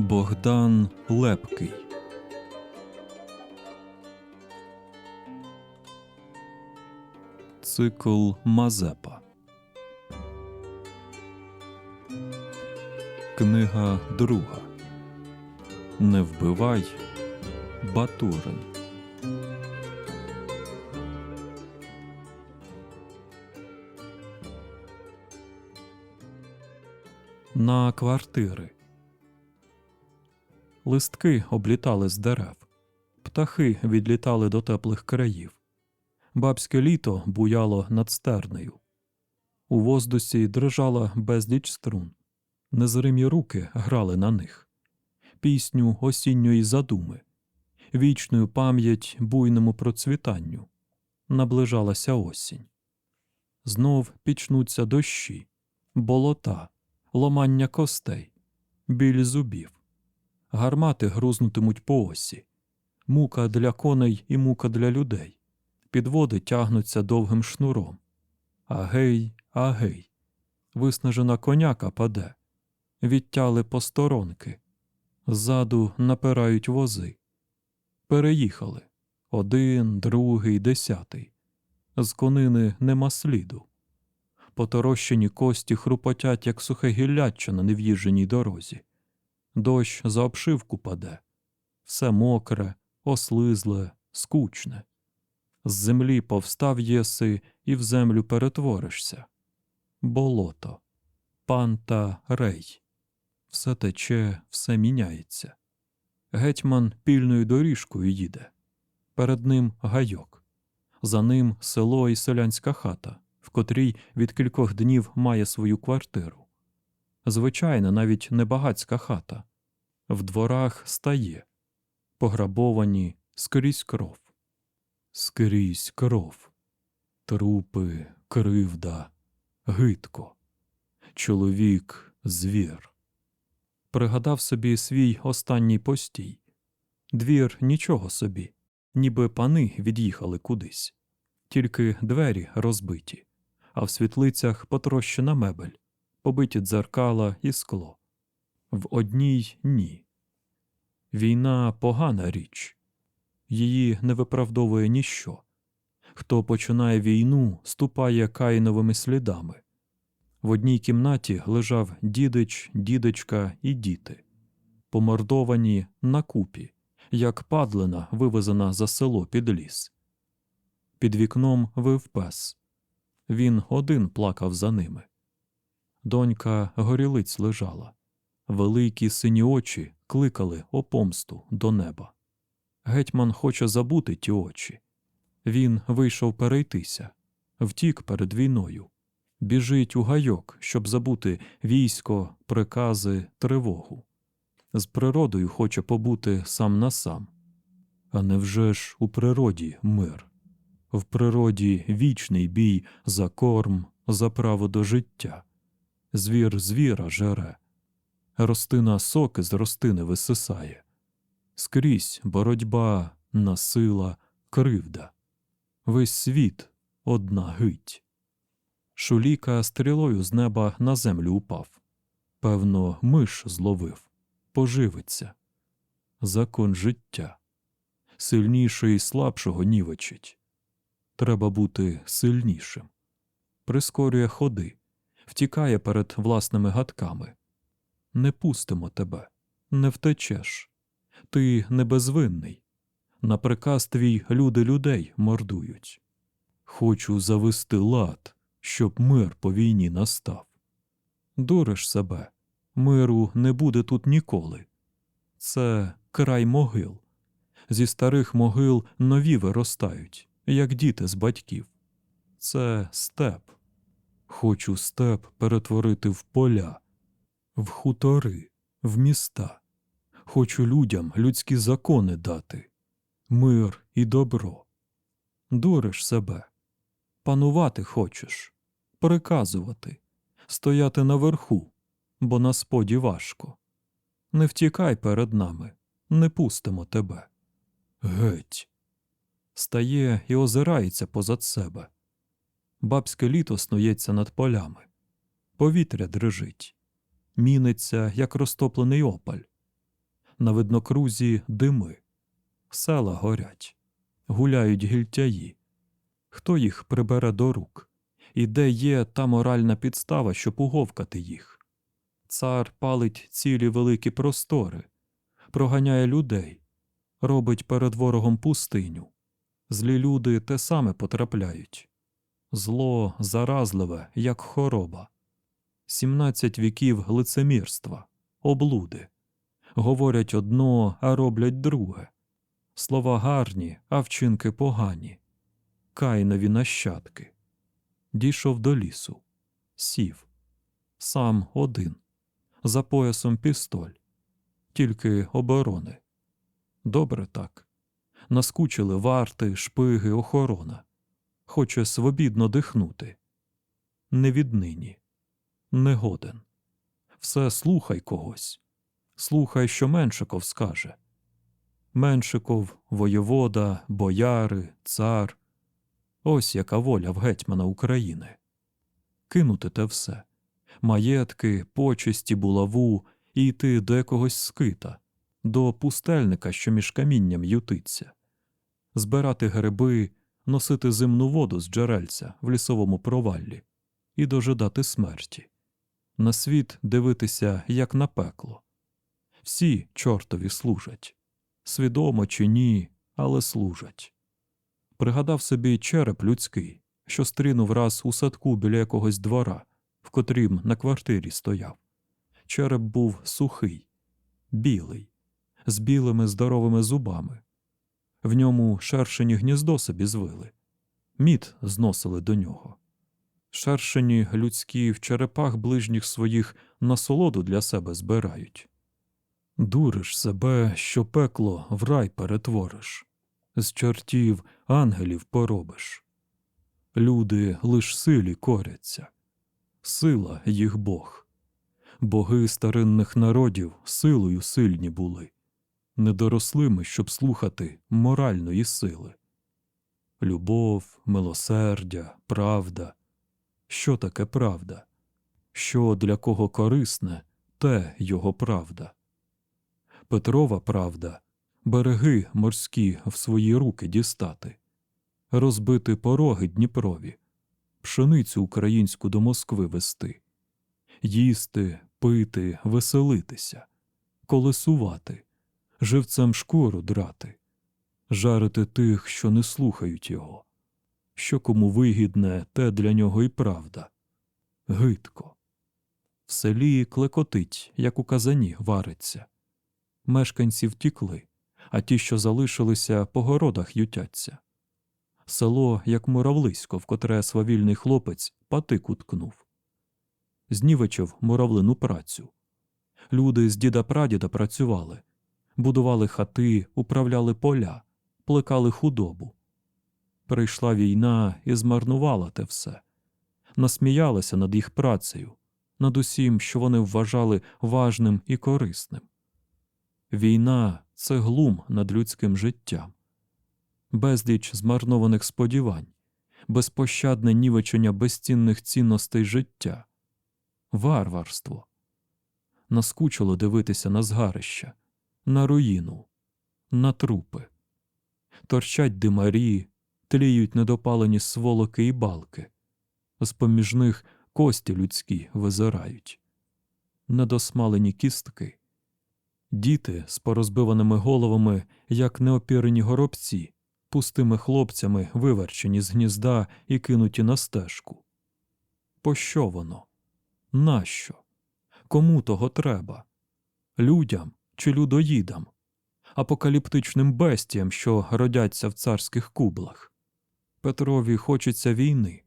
Богдан Лепкий. Цикл Мазепа. Книга друга. Не вбивай Батурин. На квартири Листки облітали з дерев, птахи відлітали до теплих країв. Бабське літо буяло над стернею. У воздусі дрижала безліч струн. Незримі руки грали на них. Пісню осінньої задуми, вічною пам'ять буйному процвітанню. Наближалася осінь. Знов пічнуться дощі, болота, ломання костей, біль зубів гармати грузнутимуть по осі, мука для коней і мука для людей, підводи тягнуться довгим шнуром. Агей, агей, виснажена коняка паде, відтяли посторонки, ззаду напирають вози. Переїхали один, другий, десятий. З конини нема сліду. Поторощені кості хрупотять, як сухе гілляччя на нев'їждженій дорозі. Дощ за обшивку паде, все мокре, ослизле, скучне. З землі повстав єси і в землю перетворишся. Болото, панта рей. Все тече, все міняється. Гетьман пільною доріжкою їде. Перед ним гайок, за ним село і селянська хата, в котрій від кількох днів має свою квартиру звичайна, навіть небагацька хата. В дворах стає, пограбовані скрізь кров, скрізь кров, трупи, кривда, гидко, чоловік, звір. Пригадав собі свій останній постій. Двір нічого собі, ніби пани від'їхали кудись, тільки двері розбиті, а в світлицях потрощена мебель побиті дзеркала і скло. В одній ні. Війна погана річ, її не виправдовує ніщо. Хто починає війну, ступає каїновими слідами. В одній кімнаті лежав дідич, дідечка і діти, помордовані на купі, як падлина, вивезена за село під ліс. Під вікном вив пес. Він один плакав за ними. Донька горілиць лежала. Великі сині очі кликали о помсту до неба. Гетьман хоче забути ті очі. Він вийшов перейтися, втік перед війною, біжить у гайок, щоб забути військо, прикази, тривогу. З природою хоче побути сам на сам. А невже ж у природі мир? В природі вічний бій за корм, за право до життя звір звіра жере, ростина соки з ростини висисає, скрізь боротьба, насила, кривда, весь світ одна гить. Шуліка стрілою з неба на землю упав. Певно, миш зловив, поживиться. Закон життя. Сильніший слабшого нівечить. Треба бути сильнішим. Прискорює ходи, втікає перед власними гадками. Не пустимо тебе, не втечеш. Ти не безвинний. На приказ твій люди людей мордують. Хочу завести лад, щоб мир по війні настав. Дуриш себе, миру не буде тут ніколи. Це край могил. Зі старих могил нові виростають, як діти з батьків. Це степ. Хочу степ перетворити в поля, в хутори, в міста. Хочу людям людські закони дати, мир і добро. Дуриш себе, панувати хочеш, приказувати, стояти наверху, бо на споді важко. Не втікай перед нами, не пустимо тебе. Геть. Стає і озирається позад себе. Бабське літо снується над полями. Повітря дрижить, міниться, як розтоплений опаль. На виднокрузі дими, села горять, гуляють гільтяї. Хто їх прибере до рук? І де є та моральна підстава, щоб уговкати їх? Цар палить цілі великі простори, проганяє людей, робить перед ворогом пустиню. Злі люди те саме потрапляють. Зло заразливе, як хороба. 17 віків лицемірства, облуди. Говорять одно, а роблять друге. Слова гарні, а вчинки погані. Кайнові нащадки. Дійшов до лісу, сів. Сам один. За поясом пістоль. Тільки оборони. Добре так. Наскучили варти, шпиги, охорона. Хоче свобідно дихнути. Не віднині. Не годен. Все слухай когось. Слухай, що Меншиков скаже. Меншиков, воєвода, бояри, цар. Ось яка воля в гетьмана України. Кинути те все маєтки, почесті, булаву і йти до якогось скита, до пустельника, що між камінням ютиться, збирати гриби, носити зимну воду з джерельця в лісовому проваллі і дожидати смерті, на світ дивитися, як на пекло. Всі чортові служать, свідомо чи ні, але служать. Пригадав собі череп людський, що стрінув раз у садку біля якогось двора, в котрім на квартирі стояв. Череп був сухий, білий, з білими здоровими зубами. В ньому шершені гніздо собі звили, мід зносили до нього. Шершені людські в черепах ближніх своїх насолоду для себе збирають. Дуриш себе, що пекло в рай перетвориш, з чортів ангелів поробиш. Люди лиш силі коряться, сила їх Бог. Боги старинних народів силою сильні були, не доросли ми, щоб слухати моральної сили. Любов, милосердя, правда. Що таке правда? Що для кого корисне, те його правда. Петрова правда береги морські в свої руки дістати, розбити пороги Дніпрові, пшеницю українську до Москви вести, їсти, пити, веселитися, колесувати, живцем шкуру драти, жарити тих, що не слухають його. Що кому вигідне, те для нього і правда. Гидко. В селі клекотить, як у казані вариться. Мешканці втікли, а ті, що залишилися, по городах ютяться. Село, як муравлисько, в котре свавільний хлопець патик уткнув. Знівечив муравлину працю. Люди з діда прадіда працювали, будували хати, управляли поля, плекали худобу. Прийшла війна і змарнувала те все, насміялася над їх працею, над усім, що вони вважали важним і корисним. Війна це глум над людським життям, безліч змарнованих сподівань, безпощадне нівечення безцінних цінностей життя, варварство. Наскучило дивитися на згарища, на руїну, на трупи. Торчать димарі, тліють недопалені сволоки і балки, з поміж них кості людські визирають, недосмалені кістки. Діти з порозбиваними головами, як неопірені горобці, пустими хлопцями виверчені з гнізда і кинуті на стежку. Пощо воно? Нащо? Кому того треба? Людям чи людоїдам? Апокаліптичним бестіям, що родяться в царських кублах. Петрові хочеться війни,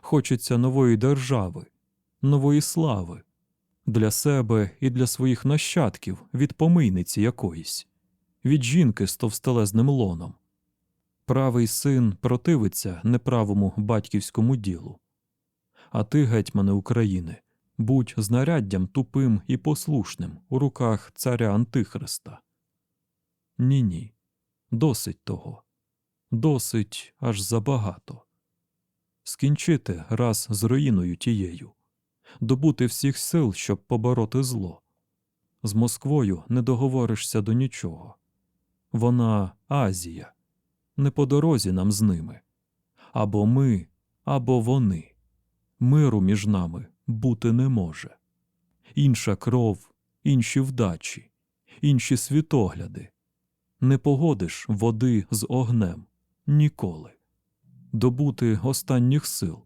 хочеться нової держави, нової слави для себе і для своїх нащадків від помийниці якоїсь, від жінки з товстелезним лоном. Правий син противиться неправому батьківському ділу. А ти, гетьмане України, будь знаряддям тупим і послушним у руках царя Антихриста. Ні ні. Досить того. Досить аж забагато. Скінчити раз з руїною тією, добути всіх сил, щоб побороти зло, З Москвою не договоришся до нічого. Вона Азія. Не по дорозі нам з ними. Або ми, або вони. Миру між нами бути не може. Інша кров, інші вдачі, інші світогляди. Не погодиш води з огнем ніколи. Добути останніх сил,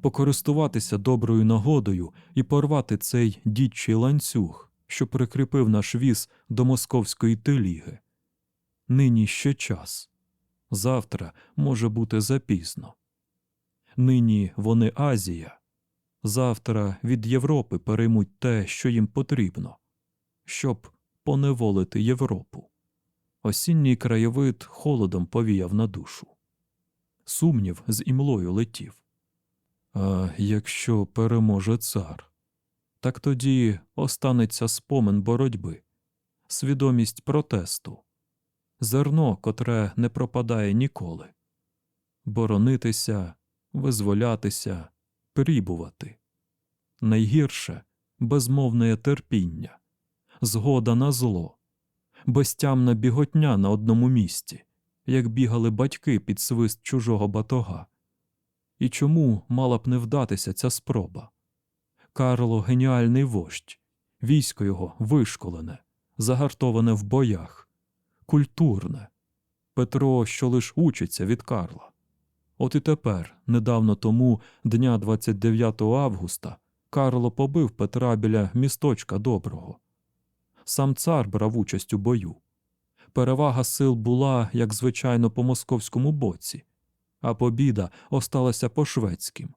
покористуватися доброю нагодою і порвати цей дідчий ланцюг, що прикріпив наш віз до московської теліги. Нині ще час. Завтра може бути запізно. Нині вони Азія. Завтра від Європи переймуть те, що їм потрібно, щоб поневолити Європу. Осінній краєвид холодом повіяв на душу. Сумнів з імлою летів. А якщо переможе цар, так тоді останеться спомин боротьби, свідомість протесту, зерно, котре не пропадає ніколи, боронитися, визволятися, прібувати. Найгірше безмовне терпіння, згода на зло, безтямна біготня на одному місці, як бігали батьки під свист чужого батога. І чому мала б не вдатися ця спроба? Карло геніальний вождь, військо його вишколене, загартоване в боях, культурне. Петро, що лиш учиться від Карла. От і тепер, недавно тому, дня 29 августа, Карло побив Петра біля місточка доброго. Сам цар брав участь у бою. Перевага сил була, як звичайно, по московському боці, а побіда осталася по шведським.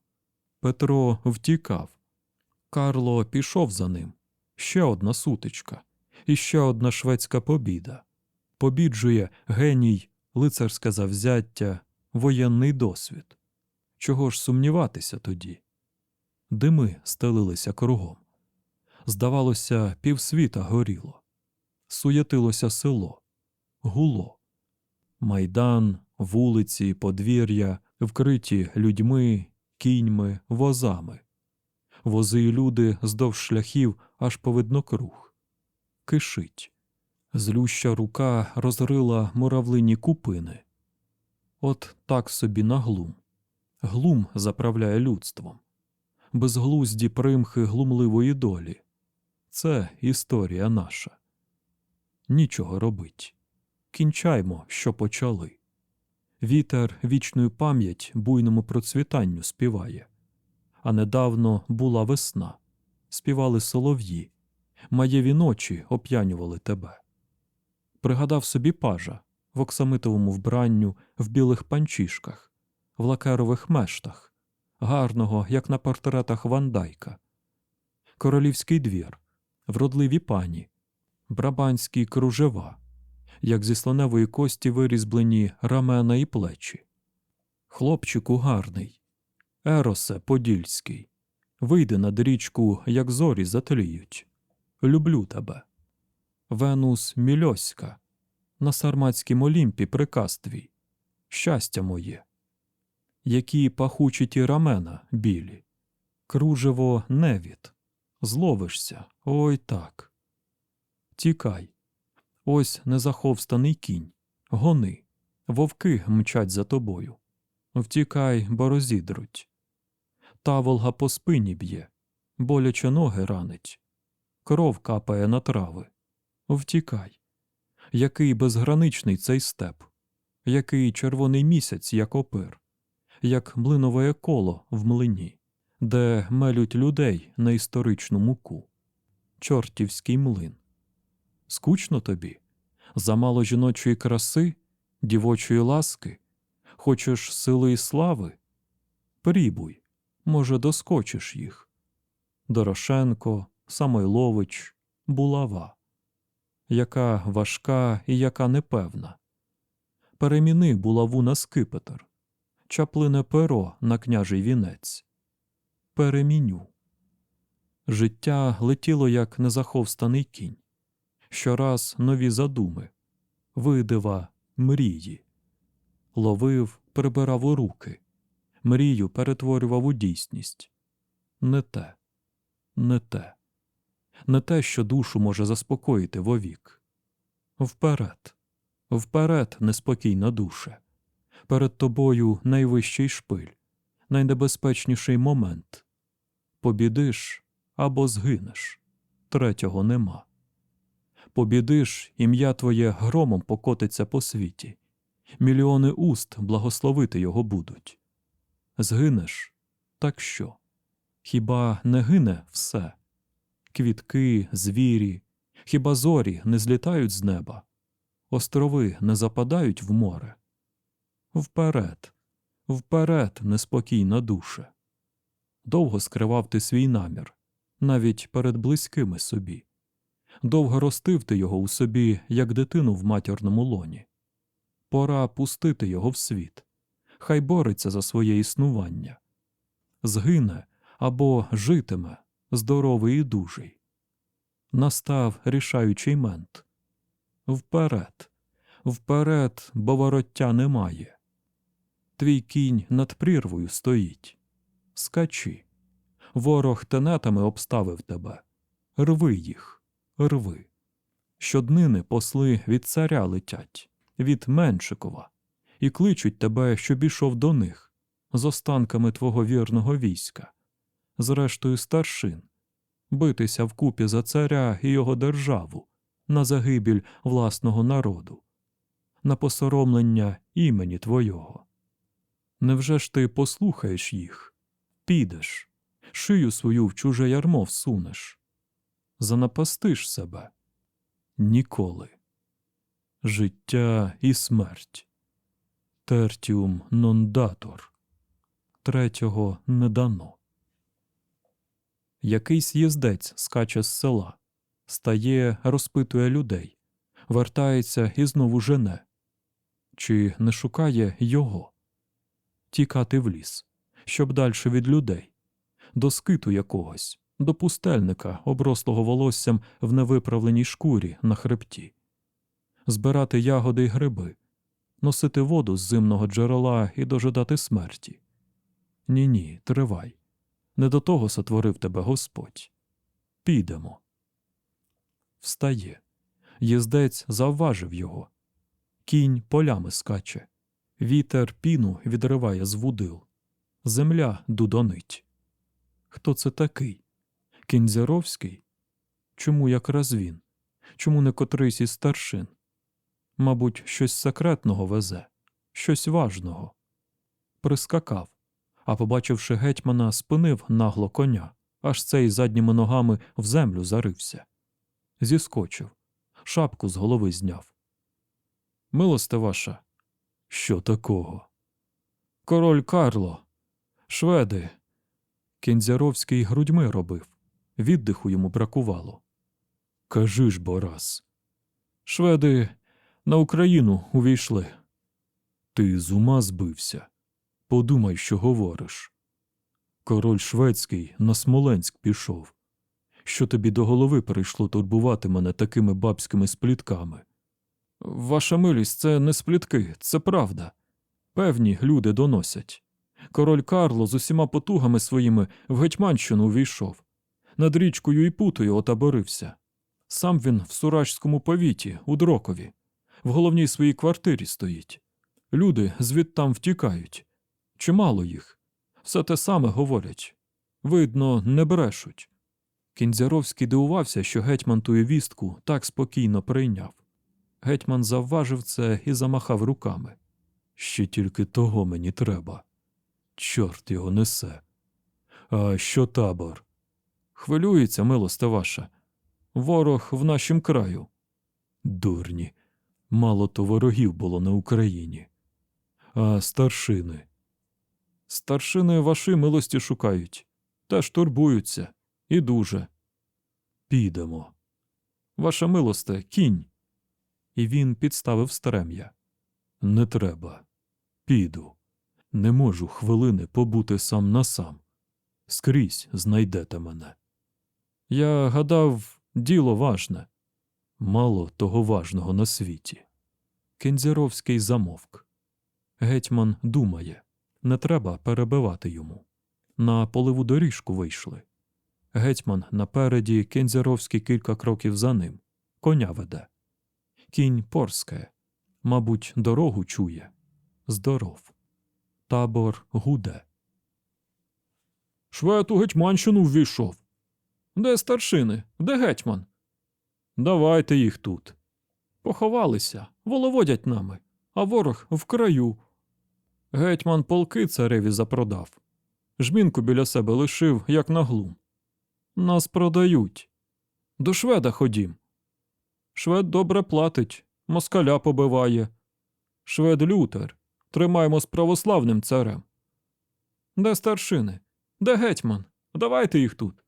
Петро втікав. Карло пішов за ним. Ще одна сутичка, і ще одна шведська побіда. Побіджує геній, лицарське завзяття, воєнний досвід. Чого ж сумніватися тоді? Дими стелилися кругом. Здавалося, півсвіта горіло. Суєтилося село, гуло. Майдан, вулиці, подвір'я, вкриті людьми, кіньми, возами. Вози й люди здовж шляхів аж по виднокруг. Кишить. Злюща рука розрила муравлині купини. От так собі на глум. Глум заправляє людством. Безглузді примхи глумливої долі. Це історія наша. Нічого робить. Кінчаймо, що почали. Вітер вічну пам'ять буйному процвітанню співає. А недавно була весна. Співали солов'ї. Маєві ночі оп'янювали тебе. Пригадав собі пажа в оксамитовому вбранню, в білих панчішках, в лакерових мештах, гарного, як на портретах Вандайка, королівський двір, вродливі пані, брабанські кружева, як зі слоневої кості вирізблені рамена і плечі. Хлопчику гарний, Еросе Подільський, вийди над річку, як зорі затліють. Люблю тебе. Венус Мільоська, на сарматськім Олімпі приказ твій, щастя моє. Які пахучі ті рамена білі, кружево невід, зловишся, ой так. Тікай, ось незаховстаний кінь, гони, вовки мчать за тобою. Втікай, бо розідруть. Таволга по спині б'є, боляче ноги ранить, кров капає на трави. Втікай. Який безграничний цей степ, який червоний місяць, як опир, як млинове коло в млині, де мелють людей на історичну муку. Чортівський млин. Скучно тобі? Замало жіночої краси, дівочої ласки? Хочеш сили і слави? Прібуй, може, доскочиш їх. Дорошенко, Самойлович, булава. Яка важка і яка непевна. Переміни булаву на скипетр, чаплине перо на княжий вінець. Переміню. Життя летіло, як незаховстаний кінь. Щораз нові задуми, видива, мрії. Ловив, прибирав у руки, мрію перетворював у дійсність. Не те, не те. не те, що душу може заспокоїти вовік. Вперед, вперед, неспокійна душе. Перед тобою найвищий шпиль, найнебезпечніший момент. Побідиш або згинеш, третього нема. Побідиш, ім'я твоє громом покотиться по світі, мільйони уст благословити його будуть. Згинеш, так що? Хіба не гине все? Квітки, звірі, хіба зорі не злітають з неба? Острови не западають в море? Вперед, вперед, неспокійна душе. Довго скривав ти свій намір, навіть перед близькими собі. Довго ростив ти його у собі, як дитину в матірному лоні. Пора пустити його в світ. Хай бореться за своє існування. Згине або житиме, здоровий і дужий. Настав рішаючий мент. Вперед, вперед, бо вороття немає. Твій кінь над прірвою стоїть. Скачи. Ворог тенетами обставив тебе. Рви їх, рви. Щоднини посли від царя летять, від Меншикова, і кличуть тебе, щоб ішов до них, з останками твого вірного війська, з рештою старшин, битися вкупі за царя і його державу, на загибіль власного народу, на посоромлення імені твого. Невже ж ти послухаєш їх, підеш, шию свою в чуже ярмо всунеш, занапастиш себе? Ніколи. Життя і смерть. Тертіум нондатор. Третього не дано. Якийсь їздець скаче з села, стає, розпитує людей, вертається і знову жене. Чи не шукає його? Тікати в ліс, щоб дальше від людей, до скиту якогось, до пустельника, оброслого волоссям в невиправленій шкурі на хребті, збирати ягоди й гриби, носити воду з зимного джерела і дожидати смерті. Ні, ні, тривай. Не до того сотворив тебе Господь. Підемо. Встає. Їздець завважив його. Кінь полями скаче. Вітер піну відриває з вудил. Земля дудонить. Хто це такий? Кінзяровський? Чому якраз він? Чому не котрийсь із старшин? Мабуть, щось секретного везе, щось важного. Прискакав, а, побачивши гетьмана, спинив нагло коня, аж цей задніми ногами в землю зарився. Зіскочив, шапку з голови зняв. Милосте ваша, що такого? Король Карло, шведи. Кінзяровський грудьми робив, віддиху йому бракувало. Кажи ж бо раз. Шведи на Україну увійшли. Ти з ума збився. Подумай, що говориш. Король шведський на Смоленськ пішов. Що тобі до голови прийшло турбувати мене такими бабськими сплітками? Ваша милість, це не сплітки, це правда. Певні люди доносять. Король Карло з усіма потугами своїми в Гетьманщину увійшов. Над річкою і путою отаборився. Сам він в Суражському повіті, у Дрокові, в головній своїй квартирі стоїть. Люди звідтам втікають. Чимало їх. Все те саме говорять. Видно, не брешуть. Кінзяровський дивувався, що гетьман тую вістку так спокійно прийняв. Гетьман завважив це і замахав руками. Ще тільки того мені треба. Чорт його несе. А що табор? Хвилюється, милосте ваша. Ворог в нашім краю. Дурні. Мало то ворогів було на Україні. А старшини. Старшини ваші милості шукають, теж турбуються, і дуже. Підемо. Ваша милосте, кінь. І він підставив стрем'я. Не треба. Піду. Не можу хвилини побути сам на сам. Скрізь знайдете мене. Я гадав, діло важне. Мало того важного на світі. Кензіровський замовк. Гетьман думає, не треба перебивати йому. На поливу доріжку вийшли. Гетьман напереді, Кензяровський кілька кроків за ним. Коня веде. Кінь порскає. Мабуть, дорогу чує. Здоров. Табор гуде. Швед у Гетьманщину ввійшов. Де старшини? Де гетьман? Давайте їх тут. Поховалися, воловодять нами, а ворог в краю. Гетьман полки цареві запродав. Жмінку біля себе лишив, як на глум. Нас продають. До шведа ходім. Швед добре платить, москаля побиває. Швед Лютер. Тримаємо з православним царем. Де старшини? Де гетьман? Давайте їх тут.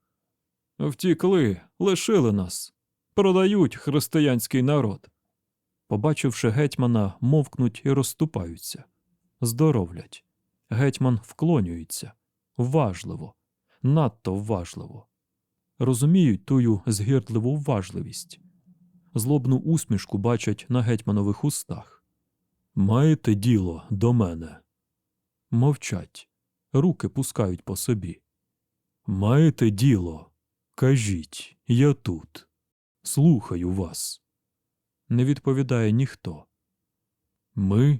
Втікли, лишили нас. Продають християнський народ. Побачивши гетьмана, мовкнуть і розступаються. Здоровлять. Гетьман вклонюється. Вважливо, надто вважливо. Розуміють тую згірдливу вважливість. Злобну усмішку бачать на гетьманових устах. Маєте діло до мене. Мовчать, руки пускають по собі. Маєте діло. Кажіть, я тут. Слухаю вас. Не відповідає ніхто. Ми?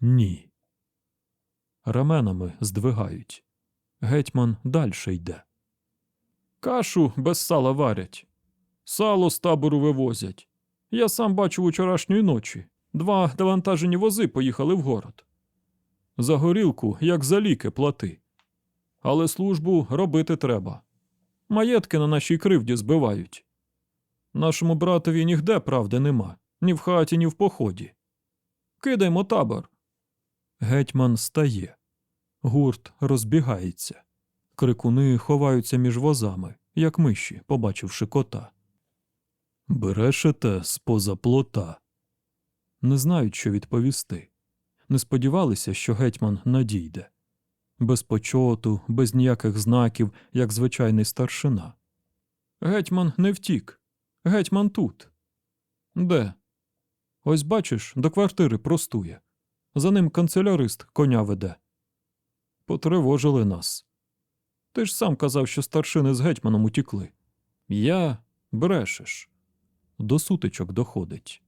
Ні. Раменами здвигають. Гетьман дальше йде. Кашу без сала варять. Сало з табору вивозять. Я сам бачив учорашньої ночі. Два навантажені вози поїхали в город. За горілку, як за ліки, плати. Але службу робити треба. Маєтки на нашій кривді збивають. Нашому братові нігде правди нема, ні в хаті, ні в поході. Кидаймо табор. Гетьман стає. Гурт розбігається. Крикуни ховаються між возами, як миші, побачивши кота. Брешете з-поза плота. Не знають, що відповісти. Не сподівалися, що гетьман надійде. Без почоту, без ніяких знаків, як звичайний старшина. Гетьман не втік. Гетьман тут. Де? Ось бачиш, до квартири простує. За ним канцелярист коня веде. Потривожили нас. Ти ж сам казав, що старшини з гетьманом утікли. Я брешеш. До сутичок доходить.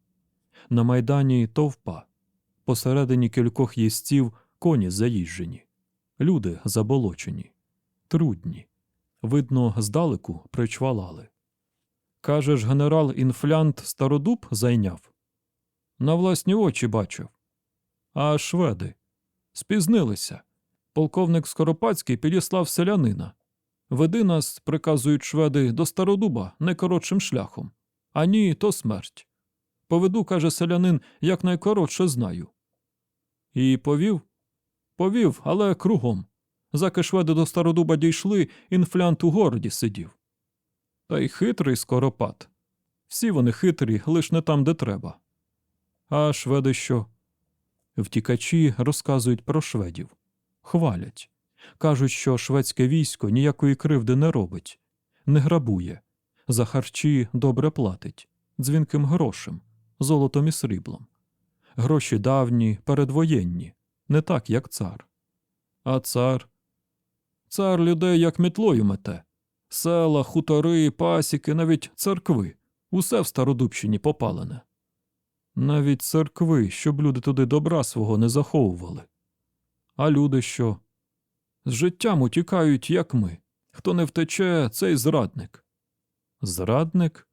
На майдані товпа. Посередині кількох їстців коні заїжджені. Люди заболочені, трудні. Видно, здалеку причвалали. Кажеш, генерал інфлянт стародуб зайняв? На власні очі бачив. А шведи спізнилися. Полковник Скоропадський підіслав селянина. Веди нас, приказують шведи, до стародуба найкоротшим шляхом. А ні, то смерть. Поведу, каже селянин, як найкоротше знаю. І повів? Повів, але кругом. Заки шведи до стародуба дійшли, інфлянт у городі сидів. Та й хитрий скоропад. Всі вони хитрі, лиш не там, де треба. А шведи що? Втікачі розказують про шведів. Хвалять. Кажуть, що шведське військо ніякої кривди не робить, не грабує, за харчі добре платить, дзвінким грошем, золотом і сріблом. Гроші давні, передвоєнні, не так, як цар. А цар? Цар людей як мітлою мете. Села, хутори, пасіки, навіть церкви. Усе в Стародубщині попалене. Навіть церкви, щоб люди туди добра свого не заховували. А люди що? З життям утікають, як ми. Хто не втече, цей зрадник. Зрадник?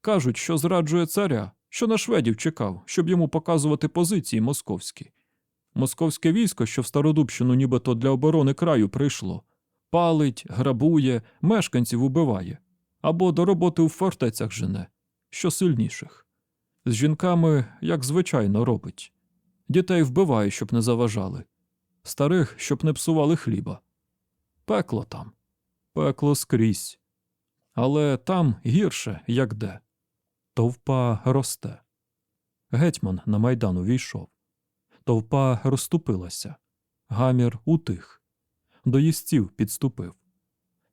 Кажуть, що зраджує царя, що на шведів чекав, щоб йому показувати позиції московські. Московське військо, що в Стародубщину нібито для оборони краю прийшло, палить, грабує, мешканців убиває або до роботи у фортецях жене, що сильніших. З жінками, як звичайно, робить. Дітей вбиває, щоб не заважали, старих, щоб не псували хліба. Пекло там, пекло скрізь. Але там гірше, як де. Товпа росте. Гетьман на майдан увійшов. Товпа розступилася. Гамір утих. До їстців підступив.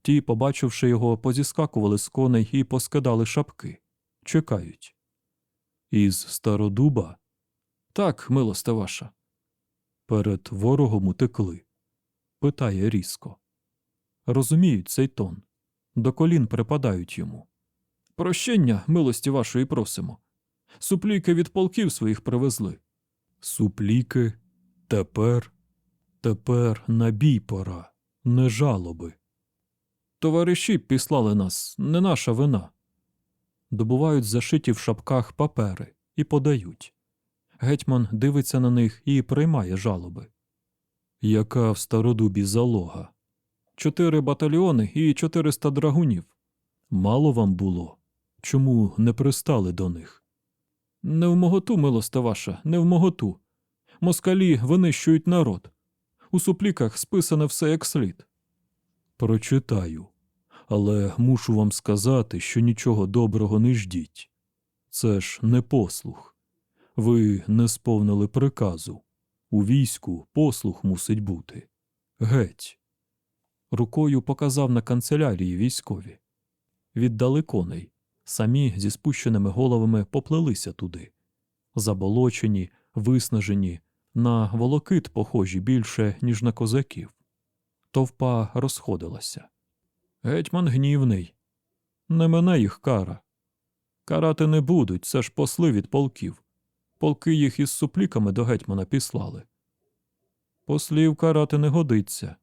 Ті, побачивши його, позіскакували з коней і поскидали шапки. Чекають. Із стародуба? Так, милосте ваша. Перед ворогом утекли. Питає різко. Розуміють цей тон. До колін припадають йому. Прощення, милості вашої просимо. Супліки від полків своїх привезли. Супліки тепер, тепер на бій пора, не жалоби. Товариші післали нас, не наша вина. Добувають зашиті в шапках папери і подають. Гетьман дивиться на них і приймає жалоби. Яка в стародубі залога? Чотири батальйони і чотириста драгунів. Мало вам було. Чому не пристали до них? Не в моготу, милосте ваша, не в моготу. Москалі винищують народ. У супліках списане все як слід. Прочитаю, але мушу вам сказати, що нічого доброго не ждіть. Це ж не послух. Ви не сповнили приказу. У війську послух мусить бути. Геть. Рукою показав на канцелярії військові. Віддали коней. Самі зі спущеними головами поплелися туди. Заболочені, виснажені, на волокит похожі більше, ніж на козаків. Товпа розходилася. Гетьман гнівний. Не мене їх кара. Карати не будуть, це ж посли від полків. Полки їх із супліками до гетьмана післали. Послів карати не годиться.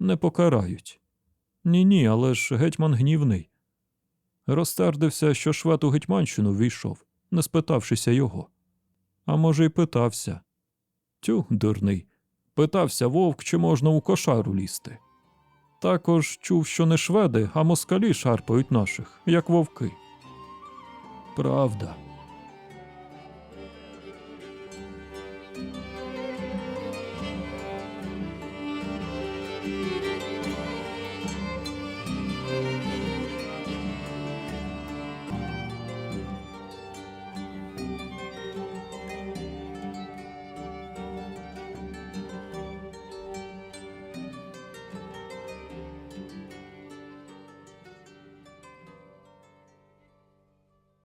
Не покарають. Ні ні, але ж гетьман гнівний. Розсердився, що швед у Гетьманщину війшов, не спитавшися його. А може, й питався. Тю, дурний. Питався вовк, чи можна у кошару лізти. Також чув, що не шведи, а москалі шарпають наших, як вовки. Правда.